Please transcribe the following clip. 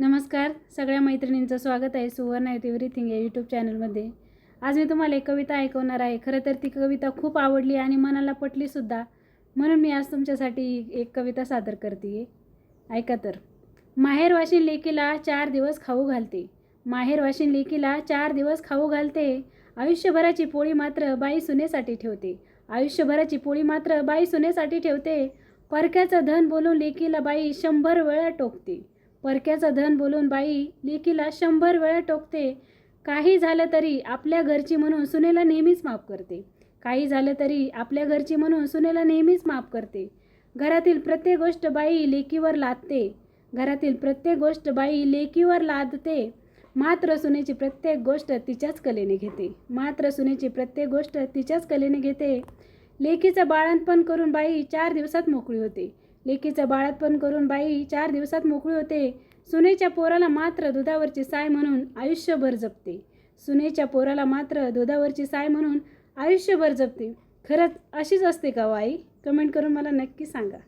नमस्कार सगळ्या मैत्रिणींचं स्वागत आहे सुवर्ण युथ एव्हरीथिंग या यूट्यूब चॅनलमध्ये आज मी तुम्हाला एक कविता ऐकवणार आहे. खरं तर ती कविता खूप आवडली आणि मनाला पटलीसुद्धा म्हणून मी आज तुमच्यासाठी एक कविता सादर करते. ऐका तर. माहेरवाशीन लेकीला चार दिवस खाऊ घालते. माहेरवाशीन लेकीला चार दिवस खाऊ घालते. आयुष्यभराची पोळी मात्र बाई सुनेसाठी ठेवते. आयुष्यभराची पोळी मात्र बाई सुनेसाठी ठेवते. परक्याचं धन बोलून लेकीला बाई शंभर वेळा टोकते. परक्याचं धन बोलून बाई लेकीला शंभर वेळा टोकते. काही झालं तरी आपल्या घरची म्हणून सुनेला नेहमीच माफ करते. काही झालं तरी आपल्या घरची म्हणून सुनेला नेहमीच माफ करते. घरातील प्रत्येक गोष्ट बाई लेकीवर लादते. घरातील प्रत्येक गोष्ट बाई लेकीवर लादते. मात्र सुनेची प्रत्येक गोष्ट तिच्याच कलेने घेते. मात्र सुनेची प्रत्येक गोष्ट तिच्याच कलेने घेते. लेकीचं बाळंतपण करून बाई चार दिवसात मोकळी होते. लेकीचं बाळंतपण करून बाई चार दिवसात मोकळी होते. सुनेच्या पोराला मात्र दुधावरची साय म्हणून आयुष्यभर जपते. सुनेच्या पोराला मात्र दुधावरची साय म्हणून आयुष्यभर जपते. खरंच अशीच असते का हो आई? कमेंट करून मला नक्की सांगा.